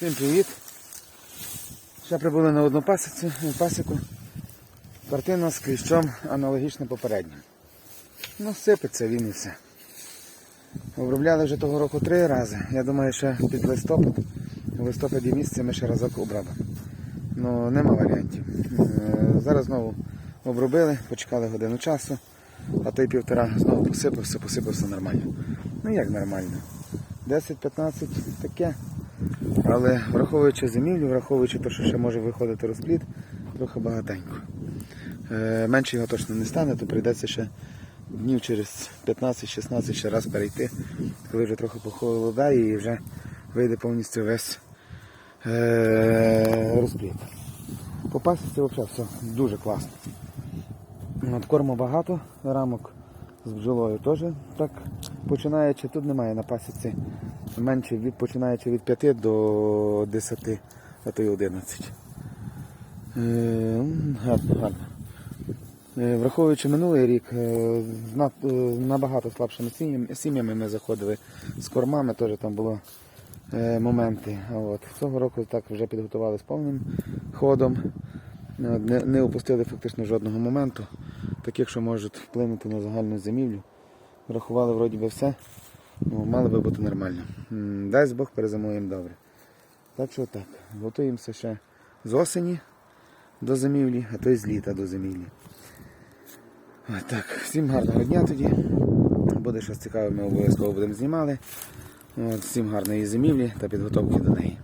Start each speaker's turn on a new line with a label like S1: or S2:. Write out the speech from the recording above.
S1: Всім привіт. Ще прибули на одну пасіку. пасіку. Картина з кліщом аналогічна попередньому. Ну, сипеться він і все. Обробляли вже того року три рази. Я думаю, ще під листопад. У листопаді місяці ми ще разок обробимо. Ну, нема варіантів. Е, Зараз знову обробили, почекали годину часу, а той півтора знову посипався, посипався нормально. Ну як нормально? 10-15 таке. Але враховуючи зимівлю, враховуючи те, що ще може виходити розплід, трохи багатенько. Е, менше його точно не стане, то прийдеться ще днів через 15-16 ще раз перейти, коли вже трохи похолодає і вже вийде повністю весь е, розплід. По взагалі все дуже класно. От корму багато, рамок з бджолою теж так починаючи, тут немає на пасіці менше від починаючи від 5 до 10, а то й 11. Е, гарно, гарно. Е, Враховуючи минулий рік, е, е, набагато слабшими сім'ями- ми заходили з кормами, теж там було моменти. От. Цього року так вже підготували з повним ходом. Не, не упустили фактично жодного моменту, таких, що можуть вплинути на загальну зимівлю. Врахували вроді би все. Ну, мало би бути нормально. Дасть Бог перезимуємо добре. Так що так, готуємося ще з осені до зимівлі, а то й з літа до зимівлі. Так, всім гарного дня тоді. Буде щось цікаве, ми обов'язково будемо знімали. От, всім гарної зимівлі та підготовки до неї.